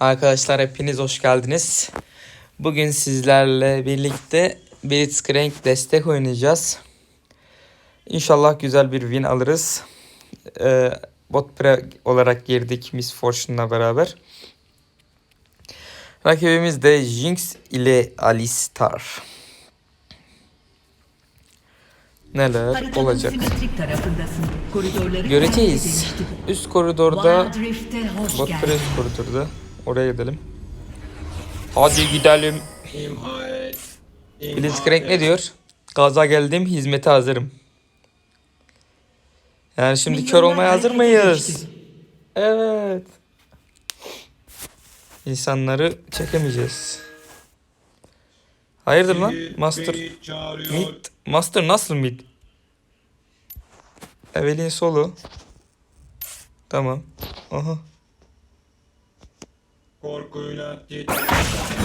Arkadaşlar hepiniz hoş geldiniz. Bugün sizlerle birlikte Blitzcrank destek oynayacağız. İnşallah güzel bir win alırız. Ee, bot pre olarak girdik Miss Fortune'la beraber. Rakibimiz de Jinx ile Alistar. Neler olacak? Göreceğiz. Üst koridorda Bot press koridorda. Oraya gidelim. Hadi gidelim. Blitzcrank ne diyor? Gaza geldim, hizmete hazırım. Yani şimdi kör olmaya hazır mıyız? Evet. İnsanları çekemeyeceğiz. Hayırdır lan? Master mid. Master nasıl mid? Evelyn solo. Tamam. Aha. Korkuyla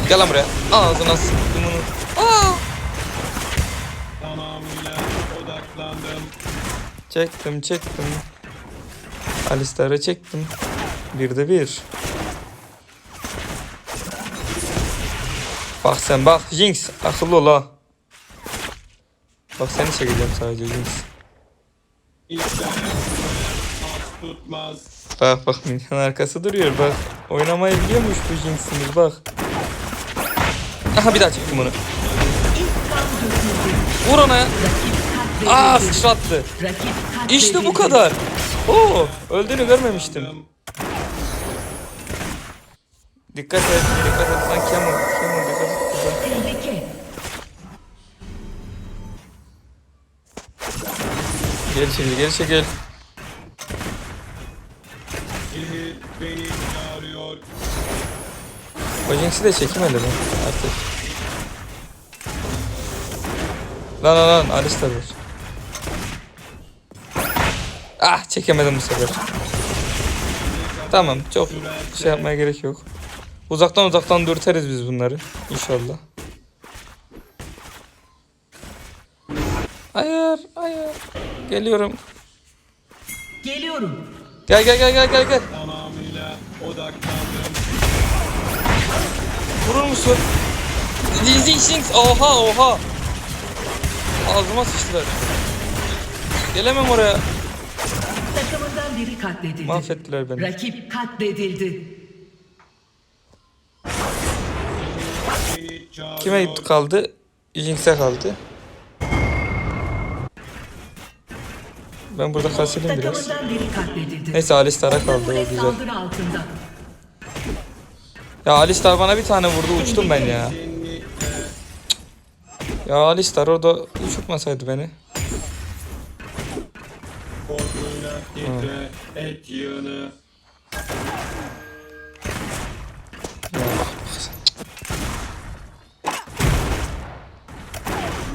Gel lan buraya. Ağzına sıktım onu. Aa! tamamıyla odaklandım. Çektim çektim. Alistar'ı çektim. Bir de bir. Bak sen bak Jinx akıllı ol ha. Bak seni çekeceğim sadece Jinx. İşte az tutmaz. Bak bak minyon arkası duruyor bak. Oynamayı biliyormuş bu Jinx'imiz bak. Aha bir daha çektim onu. Vur ona ya. Aa sıçrattı. İşte bu kadar. Oo öldüğünü görmemiştim. Dikkat et, dikkat et lan Camel. Camel dikkat et. Tehlike. Geri çekil, geri çekil. Beni çağırıyor. O Jinx'i de çekemedi mi artık? Lan lan lan Alistar var. Ah çekemedim bu sefer. Tamam çok şey yapmaya gerek yok. Uzaktan uzaktan dürteriz biz bunları. İnşallah. Hayır, hayır. Geliyorum. Geliyorum. Gel gel gel gel gel gel. Odaklandım. Vurur musun? Lizzy Jinx. Oha oha. Ağzıma sıçtılar. Gelemem oraya. Takımından biri katledildi. Mahvettiler beni. Rakip katledildi. Kime kaldı? Jinx'e kaldı. Ben burada kasılayım biraz. Takımından biri katledildi. Neyse Alistar'a kaldı o güzel. Ya Alistar bana bir tane vurdu uçtum ben ya. Ya Alistar orada uçurtmasaydı beni.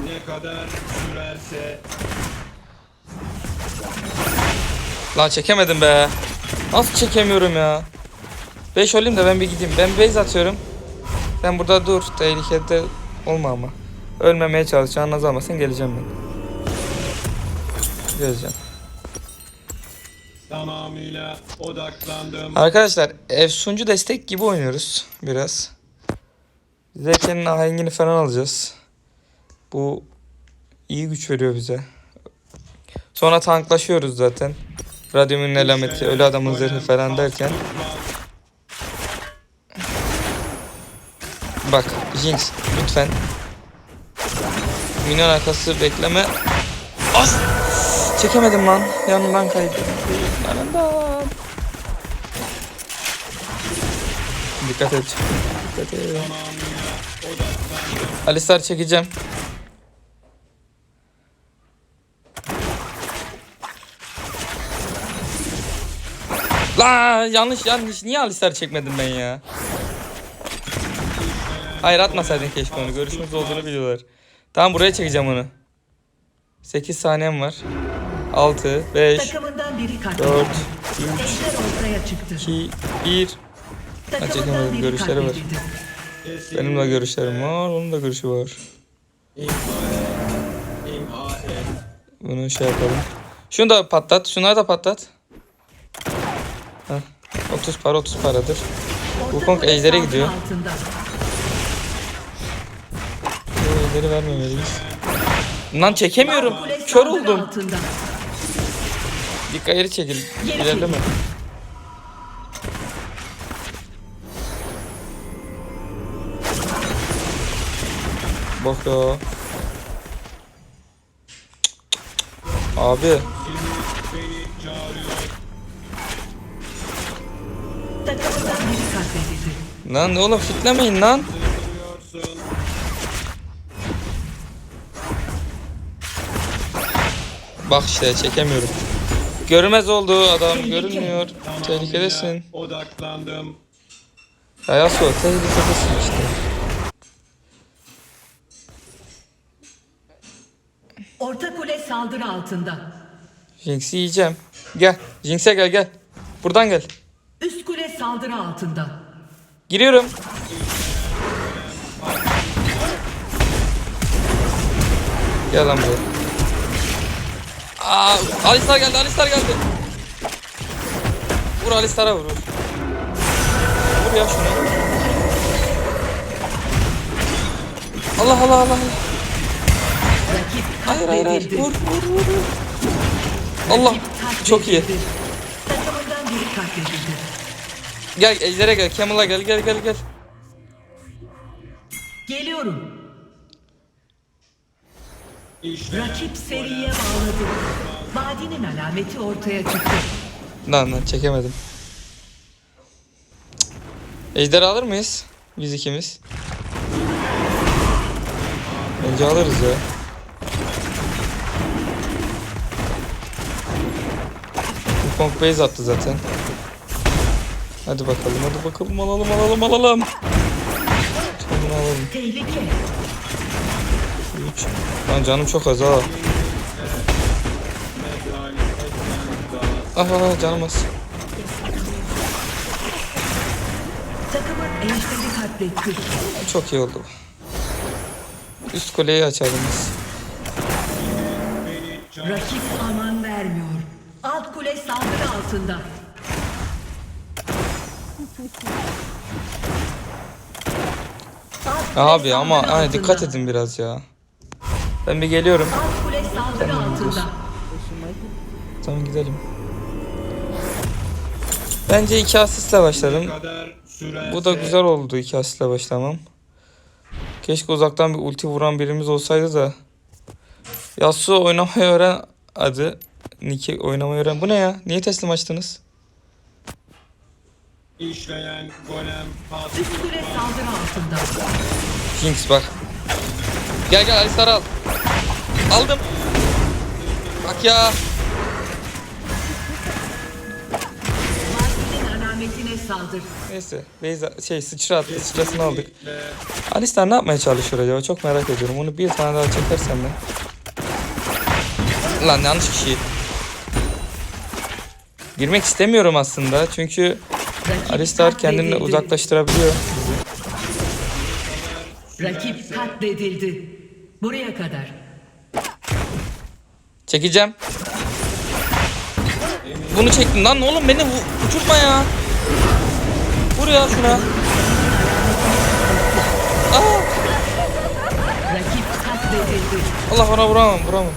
Ne kadar sürerse Lan çekemedim be. Nasıl çekemiyorum ya? 5 olayım da ben bir gideyim. Ben base atıyorum. Sen burada dur. Tehlikede olma ama. Ölmemeye çalış. Canınız almasın geleceğim ben. Geleceğim. tamamıyla odaklandım. Arkadaşlar efsuncu destek gibi oynuyoruz biraz. Zeke'nin ahengini falan alacağız. Bu iyi güç veriyor bize. Sonra tanklaşıyoruz zaten. Radyumun elameti, ölü adamın zırhı falan derken. Bak Jinx lütfen. Minyon arkası bekleme. As! Çekemedim lan. Yanından kaydı. Yanından. Dikkat et. Dikkat et. Alistar çekeceğim. La yanlış yanlış. Niye Alistar çekmedim ben ya? Hayır atmasaydın keşke onu. Görüşümüz olduğunu biliyorlar. Tamam buraya çekeceğim onu. 8 saniyem var. 6, 5, Takımından biri 4, katledildi. Ejder ortaya çıktı. 2, 1. Takımından çekemedim, biri görüşleri var. Benim de görüşlerim var. Onun da görüşü var. Bunu şey yapalım. Şunu da patlat. Şunları da patlat. Heh. 30 para 30 paradır. Orta Wukong ejdere gidiyor. altında. İleri vermemeliyiz. Lan çekemiyorum. Kör oldum. Dikkat geri çekil. Geri İlerleme. Bak ya. Abi lan oğlum fitlemeyin lan. Bak işte çekemiyorum. Görmez oldu adam görünmüyor. Tamamıyla Tehlikedesin. Odaklandım. Ya Yasuo tehlikedesin işte. Orta kule saldırı altında. Jinx'i yiyeceğim. Gel. Jinx'e gel gel. Buradan gel. Üst kule saldırı altında. Giriyorum. Gel lan buraya. Aa, Alistar geldi, Alistar geldi. Vur Alistar'a vur. vur. Ya şunu. Allah Allah Allah. Hayır hayır hayır. Vur vur vur. Allah. Çok iyi. Gel Ejder'e gel. Camel'a gel gel gel gel. Geliyorum. İşte Rakip seriye bağladı. Vadinin alameti ortaya çıktı. Lan lan çekemedim. Ejder alır mıyız? Biz ikimiz. Bence alırız ya. Bu Kong base attı zaten. Hadi bakalım hadi bakalım alalım alalım alalım. Bunu alalım. Tehlike. 3. Lan canım çok az ha. ekranda. Ah ah canım az. Takımın ejderi katletti. Çok iyi oldu. Üst kuleyi açalım biz. Rakip aman vermiyor. Alt kule saldırı altında. Alt kule Abi ama saldırı hani altında. dikkat edin biraz ya. Ben bir geliyorum. Alt kule saldırı altında. Tamam gidelim. Bence iki asistle başladım. Bu da güzel oldu iki asistle başlamam. Keşke uzaktan bir ulti vuran birimiz olsaydı da. Yasuo oynamayı öğren adı. Niki oynamayı öğren. Bu ne ya? Niye teslim açtınız? işleyen golem pas Üst kule saldırı altında. Jinx bak. Gel gel Alistar'ı al. Aldım. Bak ya. Neyse. Beyza şey sıçra attı. Sıçrasını aldık. Alistar ne yapmaya çalışıyor acaba? Çok merak ediyorum. Onu bir tane daha çekersen de. Lan yanlış kişi. Girmek istemiyorum aslında. Çünkü Alistar kendini uzaklaştırabiliyor. Rakip katledildi. Buraya kadar. Çekeceğim. Bunu çektim lan oğlum beni uçurtma ya. Vur ya şuna. Aa. Allah bana vuramam vuramam.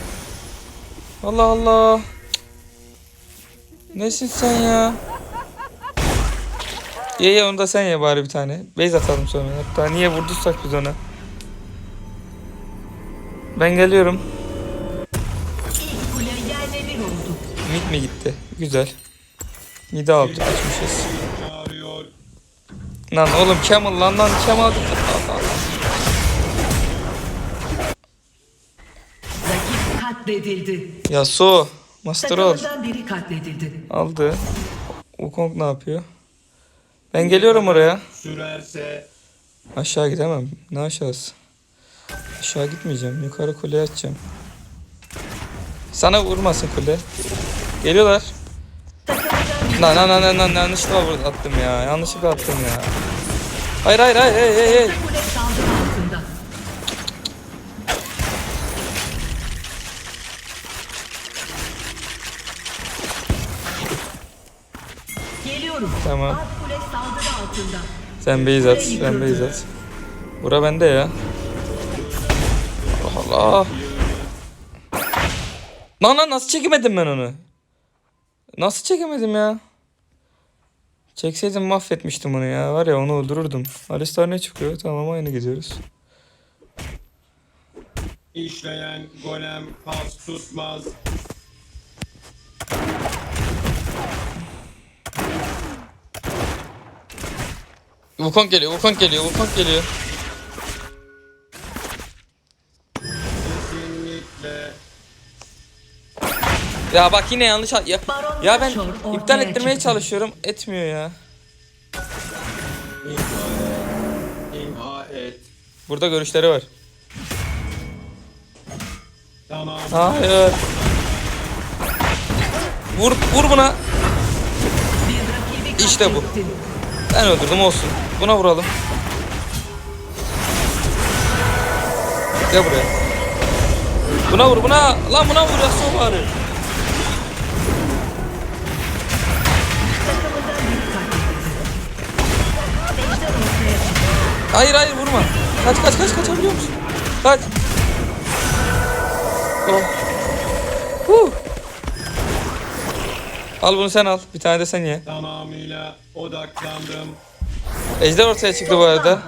Allah Allah. Nesin sen ya? Ye ye onu da sen ye bari bir tane. Base atalım sonra. Hatta niye vurdursak biz ona. Ben geliyorum. Mid mi gitti? Güzel. Mid'i aldık açmışız. Lan oğlum Camel lan lan Camel. Rakip katledildi. Ya so. Master ol. Takımından biri katledildi. Aldı. Wukong ne yapıyor? Ben geliyorum oraya. Sürerse Aşağı gidemem. Ne aşağısı? Aşağı gitmeyeceğim. Yukarı kuleye atacağım. Sana vurmasın kule. Geliyorlar. Lan lan lan lan yanlışlıkla attım ya. Yanlışlıkla attım ya. Hayır hayır hayır hey hey hey. Tamam. Sen base at. Sen base at. Bura bende ya. Allah Allah. Lan lan nasıl çekemedim ben onu? Nasıl çekemedim ya? Çekseydim mahvetmiştim onu ya. Var ya onu öldürürdüm. Alistar ne çıkıyor? Tamam aynı gidiyoruz. İşleyen golem pas tutmaz. Wukong geliyor, Wukong geliyor, Wukong geliyor. Ya bak yine yanlış ya, ya ben iptal ettirmeye çalışıyorum. Etmiyor ya. İmha et. Burada görüşleri var. Tamam. Hayır. Vur vur buna. İşte bu. Ben öldürdüm olsun. Buna vuralım. Gel buraya. Buna vur buna. Lan buna vur ya son bari. Hayır hayır vurma. Kaç kaç kaç kaçabiliyor musun? Kaç. Oh. Huh. Al bunu sen al. Bir tane de sen ye. Tamamıyla odaklandım. Ejder ortaya çıktı bu arada.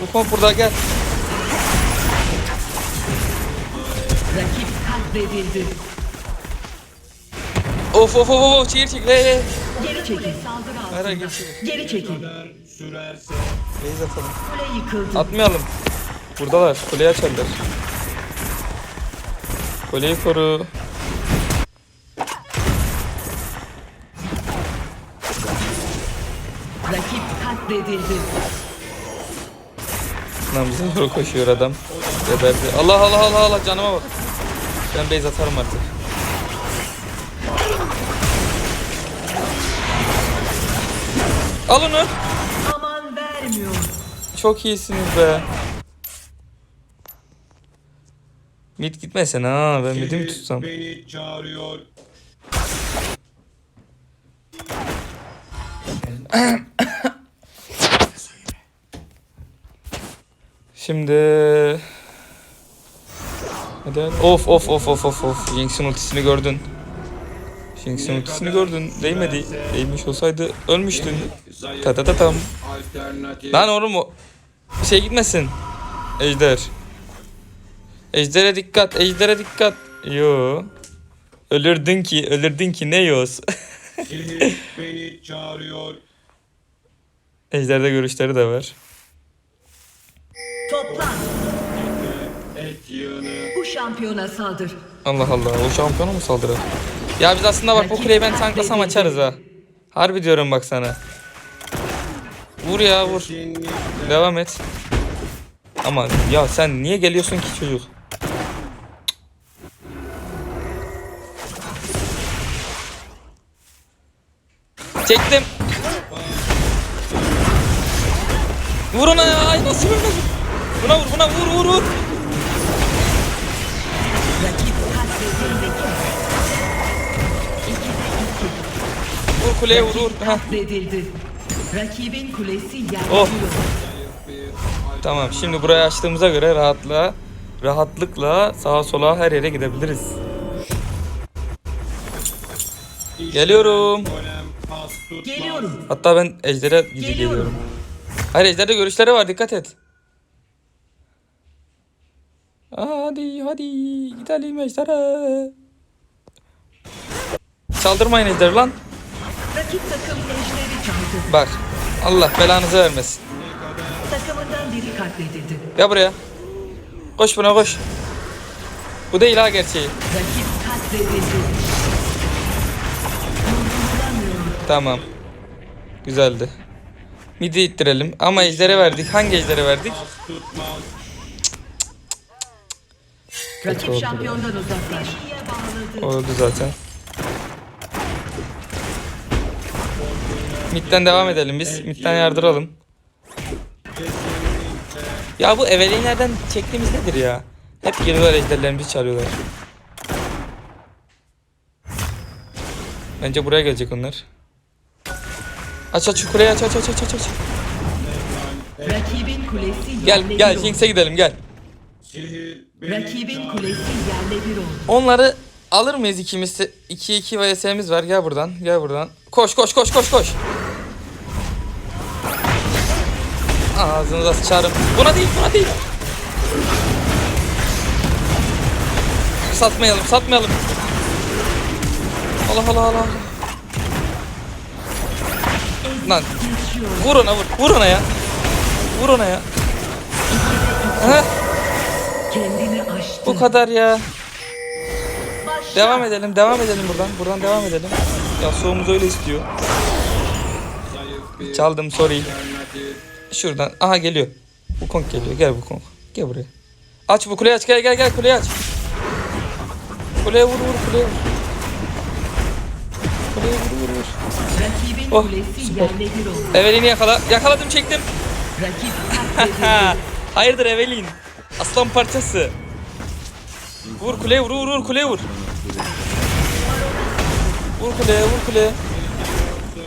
Bu komp burada gel. Rakip katledildi. Of of of of çekil çekil. Hey, hey. Geri çekil. Geri çekil. Sürerse Beyz atalım. Kule yıkıldı. Atmayalım. Buradalar. Kuleyi açarlar. Kuleyi koru. Rakip katledildi. Lan bize doğru koşuyor adam. Geberdi. Allah Allah Allah Allah canıma bak. Ben beyz atarım artık. Al onu. Aman vermiyor. Çok iyisiniz be. Mid gitmesen ha ben midi mi tutsam? beni çağırıyor. Şimdi Hadi hadi. Of of of of of of. Jinx'in ultisini gördün. Jinx'in ultisini gördün. Değmedi. Değmiş olsaydı ölmüştün. Ta ta ta tam. Lan oğlum o şey gitmesin. Ejder. Ejder'e dikkat. Ejder'e dikkat. Yo. Ölürdün ki, ölürdün ki ne? Şehir beni çağırıyor. Ejder'de görüşleri de var. Toplan. Bu şampiyona saldır. Allah Allah o şampiyona mı saldırır? Ya biz aslında bak bu kuleyi ben tanklasam açarız ha. Harbi diyorum bak sana. Vur ya vur. Devam et. Ama ya sen niye geliyorsun ki çocuk? Çektim. Vur ona ya. Ay nasıl ölmez? Buna vur buna vur vur vur. Kuleye vur vur. Heh. Katledildi. Rakibin kulesi yerle Oh. Tamam şimdi burayı açtığımıza göre rahatla rahatlıkla sağa sola her yere gidebiliriz. Geliyorum. Geliyorum. Hatta ben ejdere gidip Geliyorum. geliyorum. Hayır ejderde görüşleri var dikkat et. Hadi hadi gidelim ejdere. Saldırmayın ejder lan. Rakip takım ejderi çaldı. Bak Allah belanızı vermesin. Takımından biri katledildi. Gel buraya. Koş buna koş. Bu değil ha gerçeği. Rakip katledildi. Tamam. Güzeldi. Midi ittirelim. Ama ejdere verdik. Hangi ejdere verdik? Rakip şampiyondan bağladı. Oldu zaten. Mid'den devam edelim biz. Mid'den yardıralım. Ya bu evelinlerden çektiğimiz nedir ya? Hep geliyorlar ejderlerimizi çalıyorlar. Bence buraya gelecek onlar. Aç aç şu kuleyi aç aç aç aç aç. Rakibin kulesi Gel gel. Jinx'e gidelim gel. Rakibin kulesi yerle bir oldu. Onları alır mıyız ikimiz? 2 2 vs'miz var. Gel buradan. Gel buradan. Koş koş koş koş koş. Ağzınıza sıçarım. Buna değil, buna değil. Satmayalım, satmayalım. Allah Allah Allah. Lan vur ona vur. Vur ona ya. Vur ona ya. Aştı. bu kadar ya. Devam edelim, devam edelim buradan. Buradan devam edelim. Ya soğumuz öyle istiyor. Çaldım sorry. Şuradan. Aha geliyor. Bu konk geliyor. Gel bu konk. Gel buraya. Aç bu kuleyi aç. Gel gel gel kuleyi aç. Kuleye vur vur kuleye vur. Kuleye vur vur vur. Rakibin Oh, kulesi süper. yerle bir oldu. Evelyn'i yakala. Yakaladım çektim. Rakip katledildi. Ha, hayırdır Evelyn? Aslan parçası. Vur kuleye vur vur vur kuleye vur. Vur kuleye vur kuleye.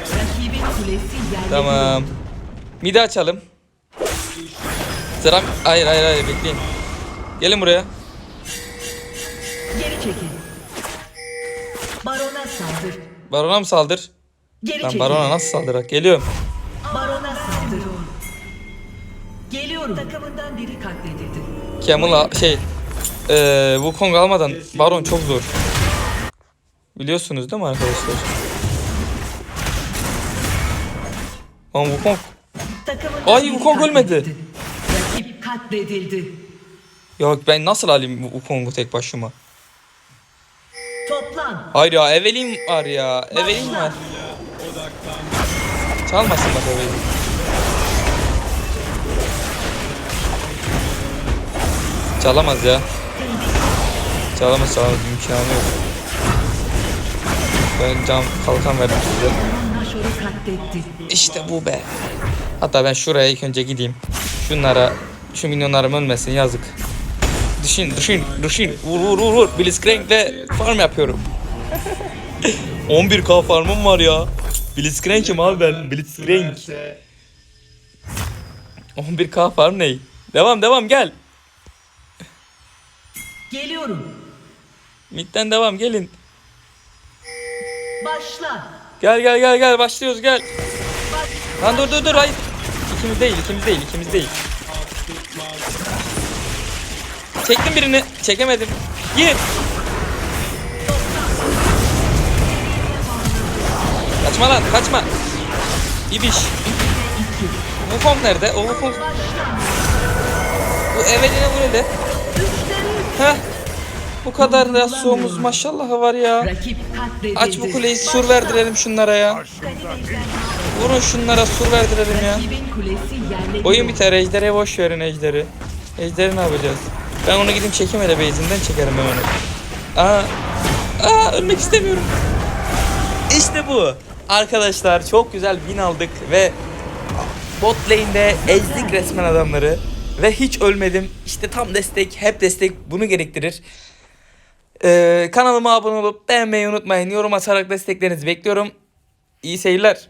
Rakibin kulesi yerle Tamam. bir oldu. Midi açalım. Sıram... Hayır hayır hayır bekleyin. Gelin buraya. Geri çekil. Barona saldır. Barona mı saldır? Geri çekil. barona nasıl saldırak? Geliyorum. Barona saldır. Geliyorum. Takımından biri katledildi. Camel şey... Eee Wukong almadan baron çok zor. Biliyorsunuz değil mi arkadaşlar? Lan Wukong... Ay, Wukong ölmedi. Rakip katledildi. Ya ben nasıl alayım bu Wukong'u tek başıma? Toplan. Hayır ya Evelyn var ya. Evelyn var. Çalmasın bak Evelyn. Çalamaz ya. Çalamaz çalamaz imkanı yok. Ben cam kalkan verdim size. İşte bu be. Hatta ben şuraya ilk önce gideyim. Şunlara, şu milyonlarım ölmesin yazık. Düşün, düşün, düşün. Vur, vur, vur, vur. Blitzcrank'le farm yapıyorum. 11k farmım var ya. Blitzcrank'im abi ben. Blitzcrank. Sürerse 11k farm ne? Devam, devam gel. Geliyorum. Mid'den devam gelin. Başla. Gel gel gel gel başlıyoruz gel. Lan dur dur dur hayır. İkimiz değil ikimiz değil ikimiz değil. Çektim birini çekemedim. Gir. Kaçma lan kaçma. İbiş. Wukong nerede? O Wukong. Bu Evelyn'e vur hele. Heh. Bu kadar da soğumuz maşallah var ya. Aç bu kuleyi sur verdirelim şunlara ya. Vurun şunlara sur verdirelim ya. Oyun biter ejderi boş verin ejderi. Ejderi ne yapacağız? Ben onu gidip çekeyim hele base'inden çekerim ben onu. Aa, aa ölmek istemiyorum. İşte bu. Arkadaşlar çok güzel win aldık ve bot lane'de ezdik resmen adamları. Ve hiç ölmedim. İşte tam destek, hep destek bunu gerektirir. Ee, kanalıma abone olup beğenmeyi unutmayın. Yorum atarak desteklerinizi bekliyorum. İyi seyirler.